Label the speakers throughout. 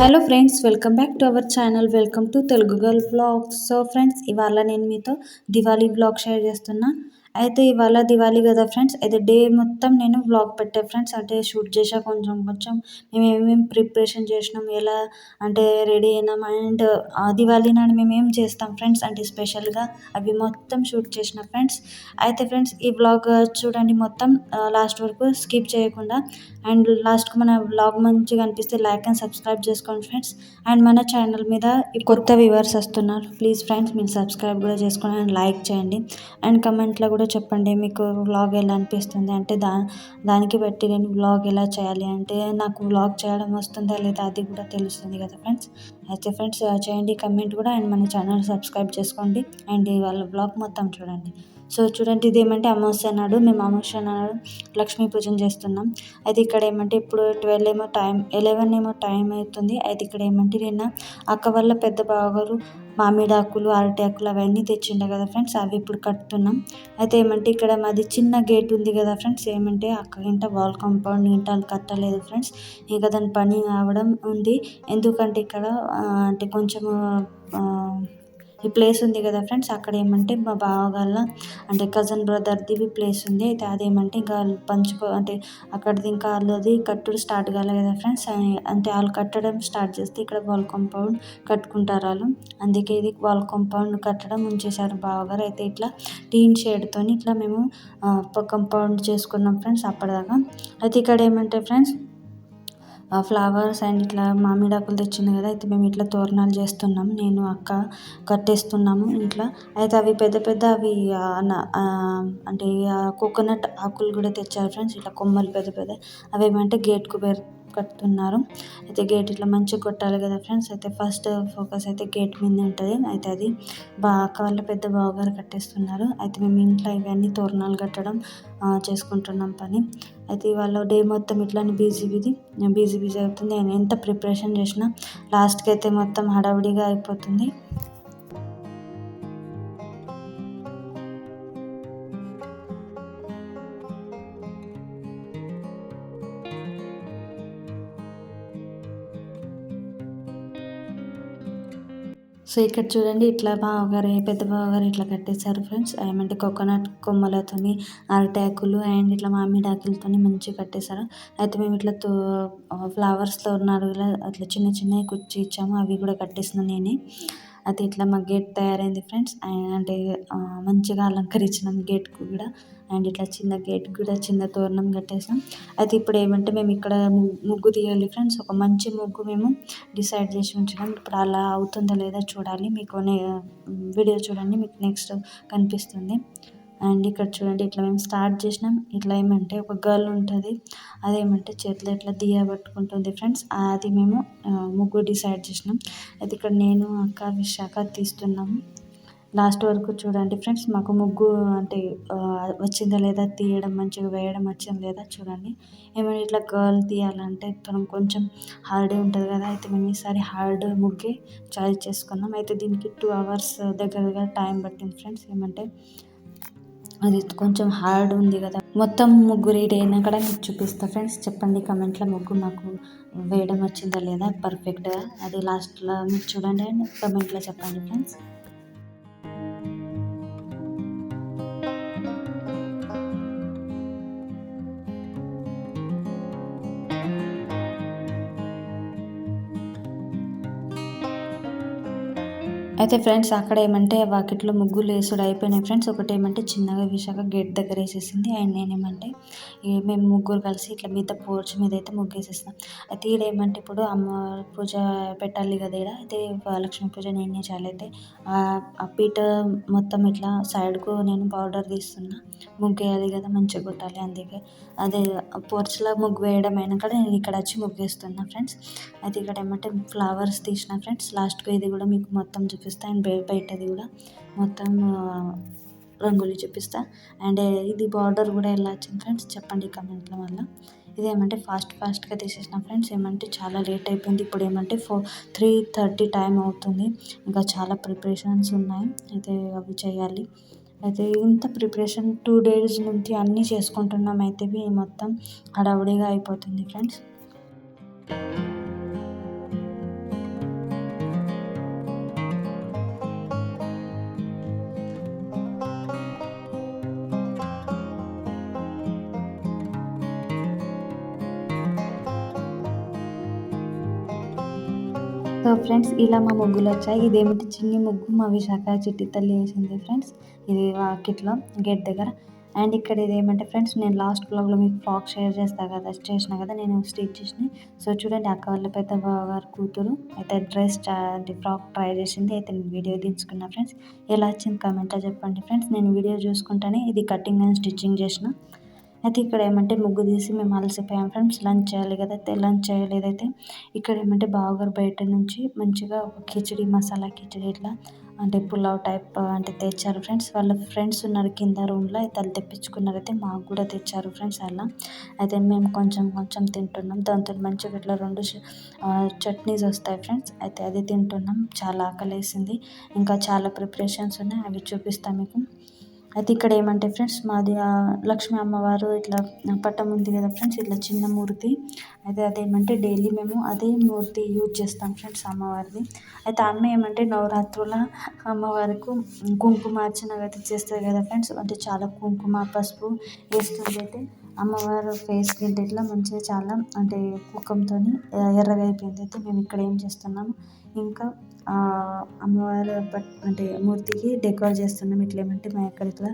Speaker 1: Hello friends welcome back to our channel. Welcome to Telugu girl blogs so friends ఇవాళ నేను మీతో Diwali blog share చేస్తున్నా. అయితే ఇవాళ దివాళీ కదా ఫ్రెండ్స్ అయితే డే మొత్తం నేను వ్లాగ్ పెట్టే ఫ్రెండ్స్. అంటే షూట్ చేసా కొంచెం కొంచెం మేము ఏమేమి ప్రిపరేషన్ చేసినాం ఎలా అంటే రెడీ అయినాం అండ్ దివాళీ నాడు మేము ఏం చేస్తాం ఫ్రెండ్స్ అంటే స్పెషల్గా అవి మొత్తం షూట్ చేసిన ఫ్రెండ్స్. అయితే ఫ్రెండ్స్ ఈ వ్లాగ్ చూడండి మొత్తం లాస్ట్ వరకు స్కిప్ చేయకుండా అండ్ లాస్ట్కు మన వ్లాగ్ మంచిగా అనిపిస్తే లైక్ అండ్ సబ్స్క్రైబ్ చేసుకోండి ఫ్రెండ్స్. అండ్ మన ఛానల్ మీద కొత్త వ్యూవర్స్ వస్తున్నారు ప్లీజ్ ఫ్రెండ్స్ మీరు సబ్స్క్రైబ్ కూడా చేసుకోండి అండ్ లైక్ చేయండి. అండ్ కమెంట్లో కూడా కూడా చెప్పండి మీకు వ్లాగ్ ఎలా అనిపిస్తుంది? అంటే దా దానికి బట్టి నేను వ్లాగ్ ఎలా చేయాలి? అంటే నాకు వ్లాగ్ చేయడం వస్తుందా లేదా అది కూడా తెలుస్తుంది కదా ఫ్రెండ్స్ అయితే ఫ్రెండ్స్ చేయండి కమెంట్ కూడా. అండ్ మన ఛానల్ సబ్స్క్రైబ్ చేసుకోండి. అండ్ వాళ్ళ బ్లాగ్ మొత్తం చూడండి. సో చూడండి ఇది ఏమంటే అమావాస్య నాడు మేము అమావాస్య నాడు లక్ష్మీ పూజను చేస్తున్నాం. అయితే ఇక్కడ ఏమంటే ఇప్పుడు ట్వెల్వ్ ఏమో టైం ఎలెవెన్ ఏమో టైం అవుతుంది. అయితే ఇక్కడ ఏమంటే నిన్న అక్క వల్ల పెద్ద బావగారు మామిడి ఆకులు అరటి ఆకులు అవన్నీ తెచ్చిండే కదా ఫ్రెండ్స్ అవి ఇప్పుడు కట్టుతున్నాం అయితే ఏమంటే ఇక్కడ మాది చిన్న గేట్ ఉంది కదా ఫ్రెండ్స్ ఏమంటే అక్క ఇంట వాల్ కాంపౌండ్ ఇంట కట్టలేదు ఫ్రెండ్స్ ఇంకా దాని పని కావడం ఉంది. ఎందుకంటే ఇక్కడ అంటే కొంచెము ప్లేస్ ఉంది కదా ఫ్రెండ్స్ అక్కడ ఏమంటే మా బావగాళ్ళ అంటే కజన్ బ్రదర్ది ప్లేస్ ఉంది. అయితే అదేమంటే ఇంకా పంచుకో అంటే అక్కడిది ఇంకా వాళ్ళది కట్టుడు స్టార్ట్ కాలే కదా ఫ్రెండ్స్. అంటే వాళ్ళు కట్టడం స్టార్ట్ చేస్తే ఇక్కడ వాల్ కాంపౌండ్ కట్టుకుంటారు వాళ్ళు. అందుకే ఇది వాల్ కాంపౌండ్ కట్టడం ఉంచేశారు బావగారు. అయితే ఇట్లా టీన్ షేడ్తో ఇట్లా మేము కంపౌండ్ చేసుకున్నాం ఫ్రెండ్స్ అప్పటిదాకా. అయితే ఇక్కడ ఏమంటే ఫ్రెండ్స్ ఫ్లవర్స్ అండ్ ఇట్లా మామిడాకులు తెచ్చింది కదా అయితే మేము ఇట్లా తోరణాలు చేస్తున్నాం. నేను అక్క కట్టేస్తున్నాము ఇంట్లో. అయితే అవి పెద్ద పెద్ద అవి అంటే కోకోనట్ ఆకులు కూడా తెచ్చారు ఫ్రెండ్స్. ఇట్లా కొమ్మలు పెద్ద పెద్ద. అవి ఏమంటే గేట్కు కడుతున్నారు కట్టుతున్నారు. అయితే గేట్ ఇట్లా మంచిగా కొట్టాలి కదా ఫ్రెండ్స్. అయితే ఫస్ట్ ఫోకస్ అయితే గేట్ మీద ఉంటుంది. అయితే అది బా అక్క వాళ్ళ పెద్ద బావగారు కట్టేస్తున్నారు. అయితే మేము ఇంట్లో ఇవన్నీ తోరణాలు కట్టడం చేసుకుంటున్నాం పని. అయితే ఇవాళ డే మొత్తం ఇట్లానే బిజీ బిజీ బిజీ బిజీ అవుతుంది. నేను ఎంత ప్రిపరేషన్ చేసినా లాస్ట్కి అయితే మొత్తం హడావిడిగా అయిపోతుంది. సో ఇక్కడ చూడండి ఇట్లా బావగారు పెద్ద బావగారు ఇట్లా కట్టేశారు ఫ్రెండ్స్. ఏమంటే కోకోనట్ కొమ్మలతోని అరటాకులు అండ్ ఇట్లా మామిడి ఆకులతో మంచిగా కట్టేశారు. అయితే మేము ఇట్లా తో ఫ్లవర్స్తో ఉన్నారు అట్లా చిన్న చిన్నవి కుచ్చి ఇచ్చాము. అవి కూడా కట్టేసిన నేనే. అయితే ఇట్లా మా గేట్ తయారైంది ఫ్రెండ్స్. అంటే మంచిగా అలంకరించినాం గేట్ కూడా. అండ్ ఇట్లా చిన్న గేట్ కూడా చిన్న తోరణం కట్టేసాం అయితే ఇప్పుడు ఏమంటే మేము ఇక్కడ ముగ్గు తీయాలి ఫ్రెండ్స్. ఒక మంచి ముగ్గు మేము డిసైడ్ చేసి ఉంచినాం. ఇప్పుడు అలా అవుతుందో లేదో చూడాలి. మీకు వీడియో చూడండి. మీకు నెక్స్ట్ కనిపిస్తుంది. అండ్ ఇక్కడ చూడండి ఇట్లా మేము స్టార్ట్ చేసినాం. ఇట్లా ఏమంటే ఒక గర్ల్ ఉంటుంది. అదేమంటే చేతిలో ఇట్లా దియా పట్టుకుంటుంది ఫ్రెండ్స్. అది మేము ముగ్గు డిసైడ్ చేసినాం. అయితే ఇక్కడ నేను అక్క విశాఖ తీస్తున్నాము. లాస్ట్ వరకు చూడండి ఫ్రెండ్స్ మాకు ముగ్గు అంటే వచ్చిందా లేదా తీయడం మంచిగా వేయడం వచ్చిందా లేదా చూడండి. ఏమైనా ఇట్లా గర్ల్ తీయాలంటే మనం కొంచెం హార్డ్ ఉంటుంది కదా అయితే మేము ఈసారి హార్డ్ ముగ్గే చాయిస్ చేసుకున్నాం అయితే దీనికి టూ అవర్స్ దగ్గరగా టైం పట్టింది ఫ్రెండ్స్. ఏమంటే అది కొంచెం హార్డ్ ఉంది కదా. మొత్తం ముగ్గు అయినా కూడా మీకు చూపిస్తా. ఫ్రెండ్స్ చెప్పండి కమెంట్లో ముగ్గు నాకు వేయడం వచ్చిందా లేదా? పర్ఫెక్ట్గా అది లాస్ట్లో మీరు చూడండి అండ్ కమెంట్లో చెప్పండి ఫ్రెండ్స్ అయితే ఫ్రెండ్స్ అక్కడ ఏమంటే వాకిట్లో ముగ్గులు వేసుడు అయిపోయినాయి ఫ్రెండ్స్. ఒకటి ఏమంటే చిన్నగా విశాఖ గేట్ దగ్గర వేసేసింది. అండ్ నేనేమంటే మేము ముగ్గురు కలిసి ఇట్లా మీద పోర్చ్ మీద అయితే ముగ్గు వేసేస్తాం అయితే ఈడ ఏమంటే ఇప్పుడు అమ్మ పూజ పెట్టాలి కదా ఈడ. అయితే లక్ష్మీ పూజ నేనే అయితే ఆ పీట మొత్తం ఇట్లా సైడ్కు నేను పౌడర్ తీస్తున్నా. ముగ్గు వేయాలి కదా మంచిగా కొట్టాలి అందుకే. అదే పోర్చ్లో ముగ్గు వేయడం అయినా కూడా నేను ఇక్కడ వచ్చి ముగ్గు వేస్తున్నా ఫ్రెండ్స్. అయితే ఇక్కడ ఏమంటే ఫ్లవర్స్ తీసిన ఫ్రెండ్స్. లాస్ట్కి ఇది కూడా మీకు మొత్తం చూపిస్తాను చూపిస్తా అండ్ బయటది కూడా. మొత్తం రంగులు చూపిస్తా. అండ్ ఇది బార్డర్ కూడా ఎలా వచ్చింది ఫ్రెండ్స్? చెప్పండి కమెంట్లో వల్ల ఇదేమంటే ఫాస్ట్ ఫాస్ట్గా తీసేసిన ఫ్రెండ్స్. ఏమంటే చాలా లేట్ అయిపోయింది. ఇప్పుడు ఏమంటే ఫోర్ త్రీ థర్టీ టైం అవుతుంది. ఇంకా చాలా ప్రిపరేషన్స్ ఉన్నాయి. అయితే అవి చేయాలి. అయితే ఇంత ప్రిపరేషన్ టూ డేస్ నుంచి అన్నీ చేసుకుంటున్నాం. అయితే మొత్తం హడావుడిగా అయిపోతుంది ఫ్రెండ్స్. ఫ్రెండ్స్ ఇలా మా ముగ్గులు వచ్చాయి. ఇదేమిటి చిన్ని ముగ్గు? మా విశాఖ చిట్టి తల్లి వేసింది ఫ్రెండ్స్ ఇది వాకిట్లో గేట్ దగ్గర. అండ్ ఇక్కడ ఇదేమంటే ఫ్రెండ్స్ నేను లాస్ట్ బ్లాగ్లో మీకు ఫ్రాక్ షేర్ చేస్తాను కదా చేసిన కదా నేను స్టిచ్ చేసిన సో చూడండి అక్క వాళ్ళ పెద్ద బావగారు కూతురు అయితే డ్రెస్ అంటే ఫ్రాక్ ట్రై చేసింది. అయితే నేను వీడియో తీసుకున్నా ఫ్రెండ్స్ ఎలా వచ్చింది కమెంట్లో చెప్పండి ఫ్రెండ్స్ నేను వీడియో చూసుకుంటానే ఇది కటింగ్ అండ్ స్టిచ్చింగ్ చేసిన. అయితే ఇక్కడ ఏమంటే ముగ్గు తీసి మేము అలసిపోయాం ఫ్రెండ్స్. లంచ్ చేయాలి కదా అయితే లంచ్ చేయలేదైతే ఇక్కడ ఏమంటే బావగారు బయట నుంచి మంచిగా ఒక కిచిడి మసాలా కిచిడి ఇట్లా అంటే పులావ్ టైప్ అంటే తెచ్చారు ఫ్రెండ్స్. వాళ్ళ ఫ్రెండ్స్ ఉన్నారు కింద రూమ్లో అయితే వాళ్ళు తెప్పించుకున్నారు అయితే మాకు కూడా తెచ్చారు ఫ్రెండ్స్ అలా. అయితే మేము కొంచెం కొంచెం తింటున్నాం. దాంతో మంచిగా ఇట్లా రెండు చట్నీస్ వస్తాయి ఫ్రెండ్స్. అయితే అది తింటున్నాం. చాలా ఆకలి వేసింది ఇంకా చాలా ప్రిపరేషన్స్ ఉన్నాయి. అవి చూపిస్తాం మీకు. అయితే ఇక్కడ ఏమంటే ఫ్రెండ్స్ మాది లక్ష్మీ అమ్మవారు ఇట్లా పట్టం ఉంది కదా ఫ్రెండ్స్ ఇట్లా చిన్న మూర్తి. అయితే అదేమంటే డైలీ మేము అదే మూర్తి యూజ్ చేస్తాం ఫ్రెండ్స్ అమ్మవారిది. అయితే అమ్మ ఏమంటే నవరాత్రుల అమ్మవారికి కుంకుమార్చన అయితే చేస్తుంది కదా ఫ్రెండ్స్. అంటే చాలా కుంకుమ పసుపు వేస్తుంది అయితే అమ్మవారు ఫేస్ గింట ఇట్లా మంచిగా చాలా అంటే కుక్కంతో ఎర్రగా అయిపోయింది. అయితే మేము ఇక్కడ ఏం చేస్తున్నాము? ఇంకా అమ్మవారు అంటే మూర్తికి డెకరేట్ చేస్తున్నాం. ఇట్లా ఏమంటే మా ఇక్కడ ఇట్లా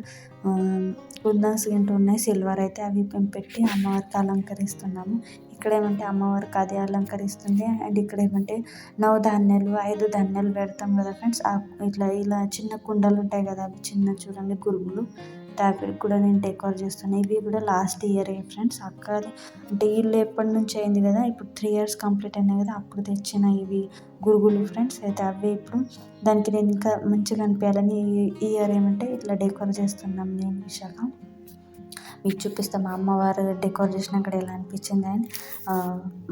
Speaker 1: కుందన్స్ గింట ఉన్నాయి. సిల్వర్ అయితే అవి పెట్టి అమ్మవారికి అలంకరిస్తున్నాము. ఇక్కడ ఏమంటే అమ్మవారికి అది అలంకరిస్తుంది. అండ్ ఇక్కడ ఏమంటే నవధాన్యాలు ఐదు ధాన్యాలు పెడతాం కదా ఫ్రెండ్స్. ఇట్లా ఇలా చిన్న కుండలు ఉంటాయి కదా చిన్న చూడండి గురుగులు టాబ్లెట్ కూడా నేను డెకార్ చేస్తున్నాను ఇవి కూడా లాస్ట్ ఇయర్ ఫ్రెండ్స్. అక్కది అంటే ఇల్లు ఎప్పటి నుంచి అయింది కదా ఇప్పుడు త్రీ ఇయర్స్ కంప్లీట్ అయినాయి కదా అప్పుడు తెచ్చిన ఇవి గురుగులు ఫ్రెండ్స్. అయితే అవి ఇప్పుడు దానికి నేను ఇంకా మంచిగా అనిపించాలని ఈ ఇయర్ ఏమంటే ఇట్లా డెకోర్ చేస్తున్నాం నేను విశాఖ. మీకు చూపిస్తాం. మా అమ్మవారు డెకోర్ అక్కడ ఎలా అనిపించింది అండ్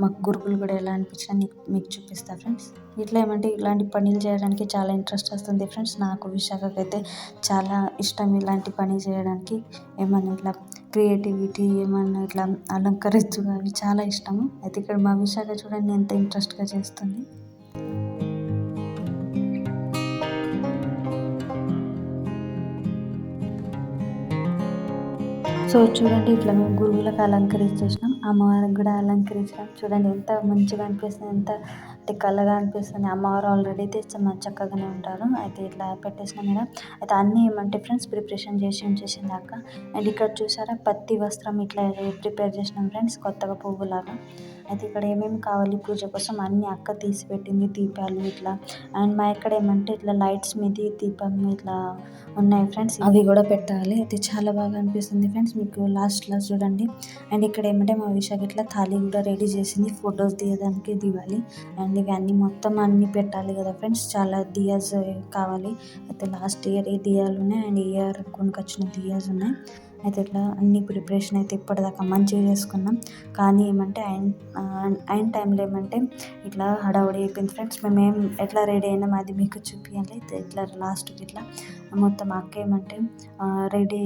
Speaker 1: మాకు గురుకులు కూడా ఎలా అనిపించింది మీకు చూపిస్తా ఫ్రెండ్స్. ఇట్లా ఏమంటే ఇలాంటి పనులు చేయడానికి చాలా ఇంట్రెస్ట్ వస్తుంది ఫ్రెండ్స్. నాకు విశాఖకి అయితే చాలా ఇష్టం ఇలాంటి పని చేయడానికి. ఏమన్నా ఇట్లా క్రియేటివిటీ ఏమన్నా ఇట్లా అలంకరించు అవి చాలా ఇష్టము. అయితే ఇక్కడ మా విశాఖ చూడండి ఎంత ఇంట్రెస్ట్గా చేస్తుంది. సో చూడండి ఇట్లా మేము గురువులకు అలంకరించేసినాం. అమ్మవారికి కూడా అలంకరించినాం. చూడండి ఎంత మంచిగా అనిపిస్తుంది ఎంత అంటే కళ్ళగా అనిపిస్తుంది. అమ్మవారు ఆల్రెడీ అయితే చక్కగానే ఉంటారు. అయితే ఇట్లా పెట్టేసినాం మేడం. అయితే అన్నీ ఏమంటే ఫ్రెండ్స్ ప్రిపరేషన్ చేసి ఉంచేసింది అక్క. అండ్ ఇక్కడ చూసారా పత్తి వస్త్రం ఇట్లా ప్రిపేర్ చేసినాం ఫ్రెండ్స్ కొత్తగా పువ్వులాగా. అయితే ఇక్కడ ఏమేమి కావాలి? పూజ కోసం అన్నీ అక్క తీసి పెట్టింది దీపాలు ఇట్లా. అండ్ మా ఇక్కడ ఏమంటే ఇట్లా లైట్స్ మీద దీపం ఇట్లా ఉన్నాయి ఫ్రెండ్స్. అవి కూడా పెట్టాలి. అయితే చాలా బాగా అనిపిస్తుంది ఫ్రెండ్స్ మీకు లాస్ట్లో చూడండి. అండ్ ఇక్కడ ఏమంటే మా విశాఖ ఇట్లా థాలీ కూడా రెడీ చేసింది ఫొటోస్ తీయడానికి దివాలి. అండ్ ఇవన్నీ మొత్తం అన్నీ పెట్టాలి కదా ఫ్రెండ్స్. చాలా దియాస్ కావాలి. అయితే లాస్ట్ ఇయర్ ఈ దియాలు ఉన్నాయి అండ్ ఇయర్ కొనుకొచ్చిన దియాస్ ఉన్నాయి. అయితే ఇట్లా అన్ని ప్రిపరేషన్ అయితే ఇప్పటిదాకా మంచిగా చేసుకున్నాం. కానీ ఏమంటే అండ్ అండ్ టైంలో ఏమంటే ఇట్లా హడావుడి అయిపోయింది. ఫ్రెండ్స్ మేము ఏం ఎట్లా రెడీ అయినాం అది మీకు చూపించాలి ఇట్లా లాస్ట్కి ఇట్లా మొత్తం అక్క ఏమంటే రెడీ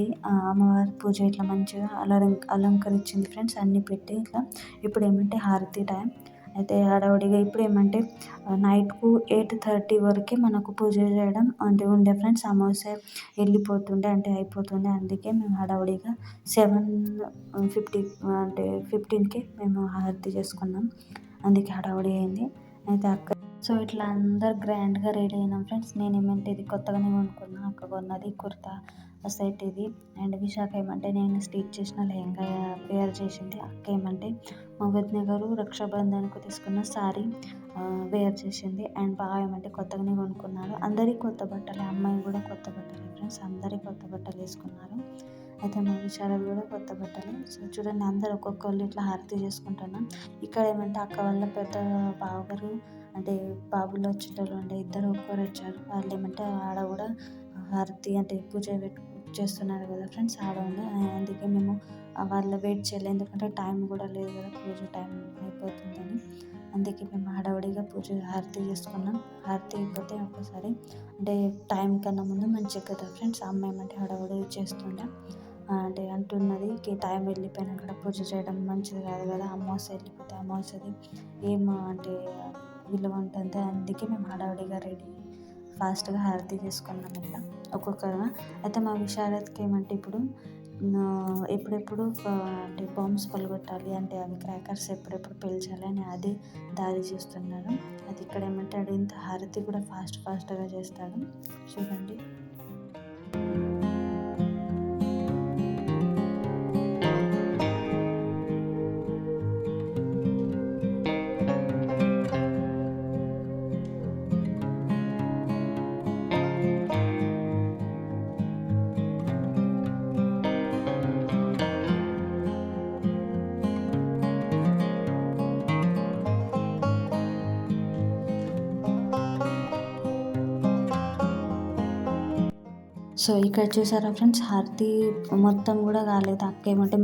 Speaker 1: అమ్మవారి పూజ ఇట్లా మంచిగా అలంక అలంకరించింది. ఫ్రెండ్స్ అన్నీ పెట్టి ఇట్లా ఇప్పుడు ఏమంటే హారతి టైం. అయితే హడావుడిగా ఇప్పుడు ఏమంటే నైట్కు ఎయిట్ థర్టీ వరకే మనకు పూజ చేయడం అంటే ఉండే ఫ్రెండ్స్ అమావాస్య వెళ్ళిపోతుండే అంటే అయిపోతుండే. అందుకే మేము హడావుడిగా సెవెన్ ఫిఫ్టీ అంటే ఫిఫ్టీన్కి మేము హారతి చేసుకున్నాం. అందుకే హడావుడి అయింది. అయితే అక్క సో ఇట్లా అందరు గ్రాండ్గా రెడీ అయినాం ఫ్రెండ్స్. నేను ఏమంటే ఇది కొత్తగానే కొనుక్కున్నా అక్క కొన్నది కుర్తా సెట్ ఇది. అండ్ విశాఖ ఏమంటే నేను స్టిచ్ చేసిన లెహంగా వేర్ చేసింది. అక్క ఏమంటే మా వదిన గారు రక్షాబంధన్కు తీసుకున్న శారీ వేర్ చేసింది. అండ్ బాగా ఏమంటే కొత్తగానే కొనుక్కున్నారు. అందరికీ కొత్త బట్టలే అమ్మాయి కూడా కొత్త బట్టలే ఫ్రెండ్స్. అందరికీ కొత్త బట్టలు వేసుకున్నారు. అయితే మా విషయాలు కూడా కొత్త బట్టలు. సో చూడండి అందరు ఒక్కొక్కళ్ళు ఇట్లా హారతి చేసుకుంటున్నాం. ఇక్కడ ఏమంటే అక్క వాళ్ళ పెద్ద బావగారు అంటే బాబులు వచ్చేటోళ్ళు ఉండే ఇద్దరు ఒక్కరు వచ్చారు. వాళ్ళు ఏమంటే ఆడ కూడా హారతి అంటే పూజ పెట్టు చేస్తున్నారు కదా ఫ్రెండ్స్ ఆడవాళ్ళు అందుకే మేము వాళ్ళు వెయిట్ చేయలేదు. ఎందుకంటే టైం కూడా లేదు కదా పూజ టైం అయిపోతుందని. అందుకే మేము హడావుడిగా పూజ హారతి చేసుకున్నాం. హారతి అయిపోతే ఒక్కసారి అంటే టైం కన్నా ముందు మంచిగా కదా ఫ్రెండ్స్. అమ్మాయి అంటే హడావుడి చేస్తుండే. అంటే అంటున్నది టైం టైం వెళ్ళిపోయినాక పూజ చేయడం మంచిది కాదు కదా అమావాస్య వెళ్ళిపోతే అమావాస్యది. ఏం అంటే విలువ ఉంటుంది అందుకే మేము హడావుడిగా రెడీ ఫాస్ట్గా హారతి చేసుకున్నాం ఇట్లా. ఒక్కొక్కరు అయితే మా విశారద్కి ఏమంటే ఇప్పుడు ఎప్పుడెప్పుడు అంటే బాంబ్స్ పలుగొట్టాలి అంటే అవి క్రాకర్స్ ఎప్పుడెప్పుడు పేల్చాలి అని అది దారి చేస్తున్నాడు అది ఇక్కడ ఏమంటాడు ఇంత హారతి కూడా ఫాస్ట్ ఫాస్ట్గా చేస్తాడు చూడండి. సో ఇక్కడ చూసారా ఫ్రెండ్స్ హారతి మొత్తం కూడా కాలేదు అక్క ఏమంటే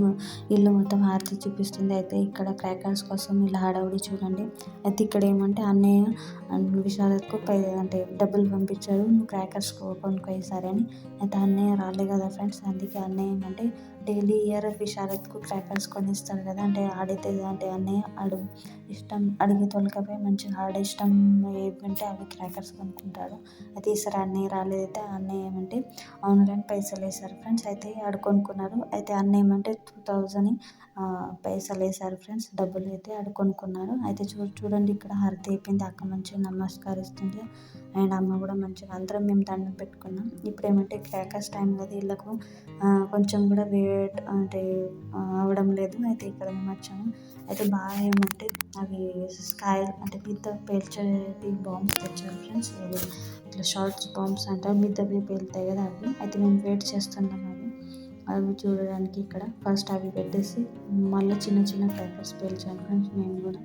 Speaker 1: ఇల్లు మొత్తం హారతి చూపిస్తుంది. అయితే ఇక్కడ క్రాకర్స్ కోసం ఇలా హడావుడి చూడండి. అయితే ఇక్కడ ఏమంటే అన్నయ్య విశాలకు అంటే డబ్బులు పంపించాడు క్రాకర్స్ కొనుక్కో అని. అయితే అన్నయ్య రాలే కదా ఫ్రెండ్స్ అందుకే అన్నయ్య ఏమంటే డైలీ ఇయర్ విషారత్కు క్రాకర్స్ కొనిస్తారు కదా అంటే ఆడితే అంటే అన్నీ ఆడు ఇష్టం అడిగి తొలకపోయి మంచిగా ఆడ ఇష్టం ఏమంటే అవి క్రాకర్స్ కొనుక్కుంటాడు అయితే ఈసారి అన్నయ్య రాలేదైతే అన్నయ్య ఏమంటే ఆన్లైన్ పైసలు వేశారు ఫ్రెండ్స్ అయితే ఆడు కొనుక్కున్నారు. అయితే అన్నయ్య ఏమంటే టూ థౌజండ్ పైసలు వేశారు ఫ్రెండ్స్. డబ్బులు అయితే ఆడ కొనుక్కున్నారు. అయితే చూ చూడండి ఇక్కడ హారతి అయిపోయింది. అక్క మంచిగా నమస్కరిస్తుంది. అండ్ అమ్మ కూడా మంచిగా అందరం మేము దండం పెట్టుకున్నాం. ఇప్పుడు ఏమంటే క్రాకర్స్ టైం కదా వీళ్ళకు కొంచెం కూడా వేట్ అంటే అవడం లేదు. అయితే ఇక్కడ మేము వచ్చాము. అయితే బాగా ఏమంటే అవి స్కాయ్ అంటే మిగతా పేల్చేటి బాంబ్స్ తెచ్చారు ఫ్రెండ్స్. ఇట్లా షార్ట్స్ బాంబ్స్ అంటారు. మిగతావి పేలుతాయి కదా అవి. అయితే మేము వెయిట్ చేస్తున్నాం అవి చూడడానికి ఇక్కడ ఫస్ట్ అవి పెట్టేసి మళ్ళీ చిన్న చిన్న క్రాకర్స్ పేల్చాను ఫ్రెండ్స్ మేము కూడా.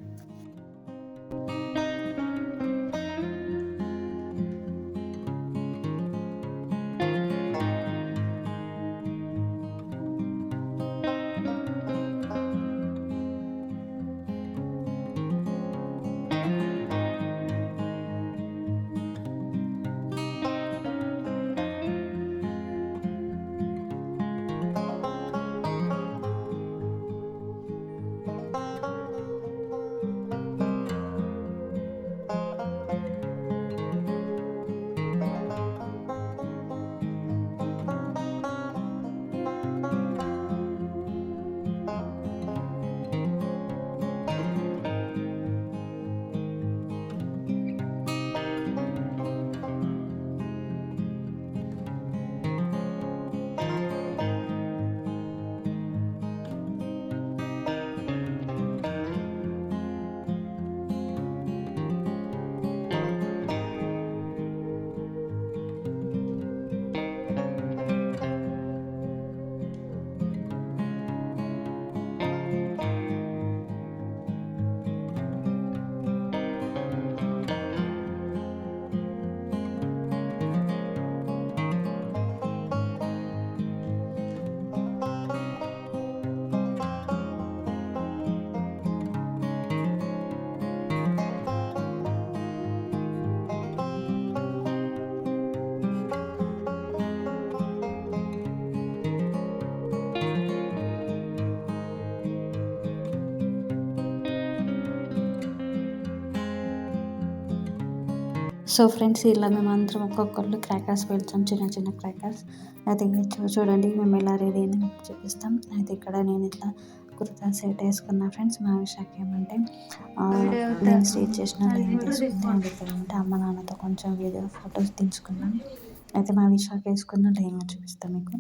Speaker 1: సో ఫ్రెండ్స్ ఇలా మేము అందరం ఒక్కొక్కళ్ళు క్రాకర్స్ పెడతాం చిన్న చిన్న క్రాకర్స్ అయితే చూడండి మేము ఎలా రెడీ అయినా చూపిస్తాం. అయితే ఇక్కడ నేను ఇట్లా కుర్తా సెట్ వేసుకున్నా ఫ్రెండ్స్ మా విషయాకి ఏమంటే నేను స్టేజ్ చేసిన అంటే అమ్మ నాన్నతో కొంచెం వీడియో ఫొటోస్ తీసుకున్నాం అయితే మా విషయాకి వేసుకున్న లేని చూపిస్తాం మీకు.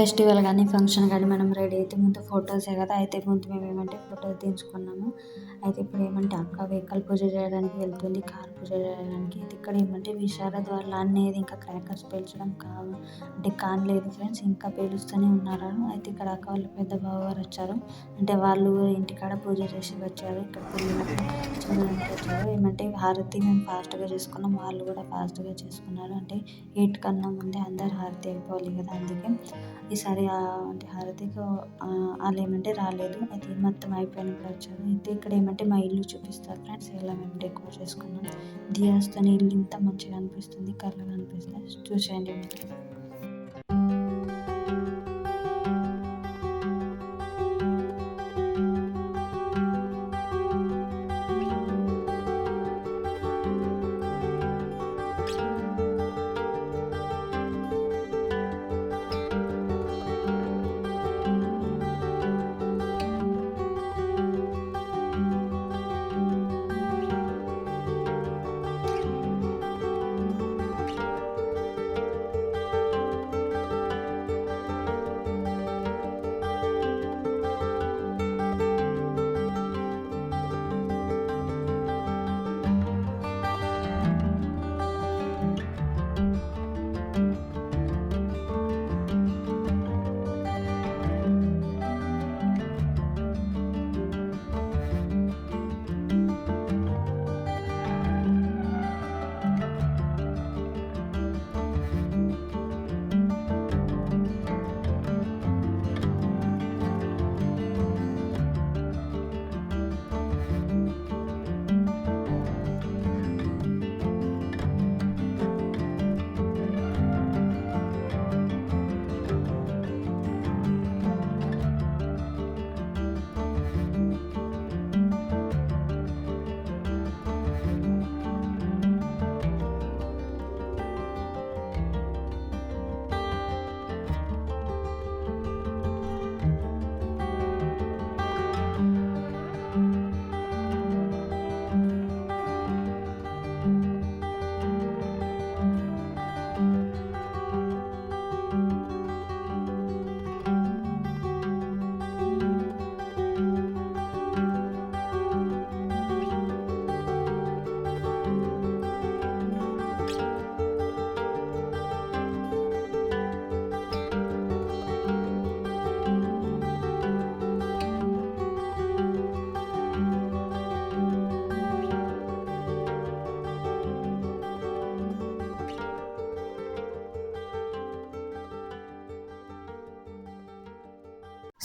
Speaker 1: ఫెస్టివల్ కానీ ఫంక్షన్ కానీ మనం రెడీ అయితే ముందు ఫొటోసే కదా అయితే ముందు మేము ఏమంటే ఫోటో తీయించుకున్నాము. అయితే ఇప్పుడు ఏమంటే అక్క వెహికల్ పూజ చేయడానికి వెళ్తుంది కార్ పూజ చేయడానికి. అయితే ఇక్కడ ఏమంటే విశారద్ వాళ్ళ అనేది ఇంకా క్రాకర్స్ పేల్చడం కాదు అంటే కానలేదు ఫ్రెండ్స్ ఇంకా పేలుస్తూనే ఉన్నారు. అయితే ఇక్కడ అక్క వాళ్ళ పెద్ద బావగారు వచ్చారు. అంటే వాళ్ళు ఇంటికాడ పూజ చేసి వచ్చారు. ఇక్కడ పిల్లలకు చూడడానికి వచ్చారు ఏమంటే హారతి మేము ఫాస్ట్గా చేసుకున్నాం. వాళ్ళు కూడా ఫాస్ట్గా చేసుకున్నారు. అంటే ఎయిట్ కన్నా ముందే అందరు హారతి అయిపోవాలి కదా అందుకే. ఈసారి అంటే హారతికి వాళ్ళు ఏమంటే రాలేదు. అయితే మొత్తం అయిపోయినప్పుడు వచ్చారు. అయితే ఇక్కడ ఏమంటే మా ఇల్లు చూపిస్తారు ఫ్రెండ్స్. ఇలా మేము డెకోర్ చేసుకున్నాం. దియాస్తో ఇల్లు ఇంత మంచిగా అనిపిస్తుంది కర్రగా అనిపిస్తుంది. చూసేయండి. మీరు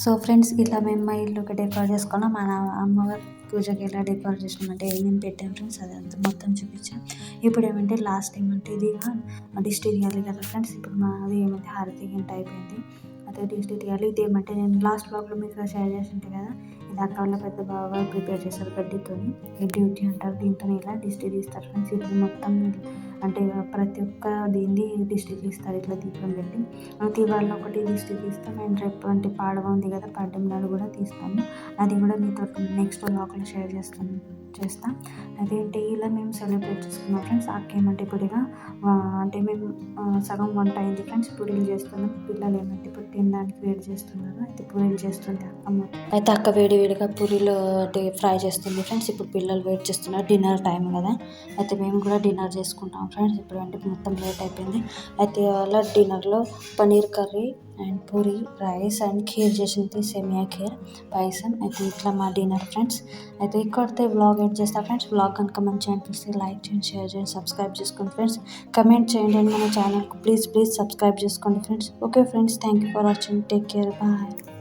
Speaker 1: సో ఫ్రెండ్స్ ఇలా మేము మా ఇల్లుకి డెకరేట్ చేసుకున్నాం. మన అమ్మవారి పూజకి ఎలా డెకరేట్ చేసినామంటే ఏమేమి పెట్టాం ఫ్రెండ్స్ అదంతా మొత్తం చూపించాం. ఇప్పుడు ఏమంటే లాస్ట్ ఏమంటే ఇది దిష్టి తీయాలి కదా ఫ్రెండ్స్ ఇప్పుడు మాది ఏమంటే హారతి గంట అయిపోయింది. అదే దిష్టి తీయాలి ఇది ఏమంటే నేను లాస్ట్ బ్లాగ్లో మీకు షేర్ చేసింటే కదా ఇది అక్కడ వాళ్ళ పెద్ద బాగా ప్రిపేర్ చేస్తారు గడ్డితో డ్యూటీ అంటారు దీంతో ఇలా దిష్టి తీస్తారు. ఫ్రెండ్స్ ఇది మొత్తం అంటే ప్రతి ఒక్క దీన్ని దిష్టి తీస్తారు ఇట్లా దీపం పెట్టి. ప్రతి ఒకటి దిష్టి తీస్తాం. అండ్ రేపు అంటే పాడవ ఉంది కదా పాడ్యం నాడు కూడా తీస్తాము. అది కూడా మీతో నెక్స్ట్ లోకల్ షేర్ చేస్తాను చేస్తాం అదేంటి ఇలా మేము సెలబ్రేట్ చేసుకున్నాం ఫ్రెండ్స్. అక్క ఏమంటే అంటే మేము సగం వంట అయింది ఫ్రెండ్స్. పూరీలు చేస్తున్నాం. పిల్లలు ఏమంటే ఇప్పుడు తినడానికి వేడి చేస్తున్నారు. అయితే పూరీలు చేస్తుంది అక్క అయితే అక్క వేడి వేడిగా పూరీలు అంటే ఫ్రై చేస్తుంది ఫ్రెండ్స్. ఇప్పుడు పిల్లలు వెయిట్ చేస్తున్నారు. డిన్నర్ టైం కదా. అయితే మేము కూడా డిన్నర్ చేసుకుంటాం. ఫ్రెండ్స్. ఇప్పుడు అంటే మొత్తం లేట్ అయిపోయింది. అయితే ఇవాళ డిన్నర్లో paneer curry and puri rice and kheer చేసింది సేమియా ఖీర్ పాయసం. అయితే ఇట్లా మా డిన్నర్ ఫ్రెండ్స్. అయితే ఇక్కడితే వ్లాగ్ ఎడ్ చేస్తా ఫ్రెండ్స్. వ్లాగ్ కనుక మంచిగా అనిపిస్తే లైక్ చేయండి షేర్ చేయండి సబ్స్క్రైబ్ చేసుకోండి ఫ్రెండ్స్. కమెంట్ చేయండి అండ్ మన ఛానల్కి ప్లీజ్ ప్లీజ్ సబ్స్క్రైబ్ చేసుకోండి friends. Okay friends thank you for watching take care bye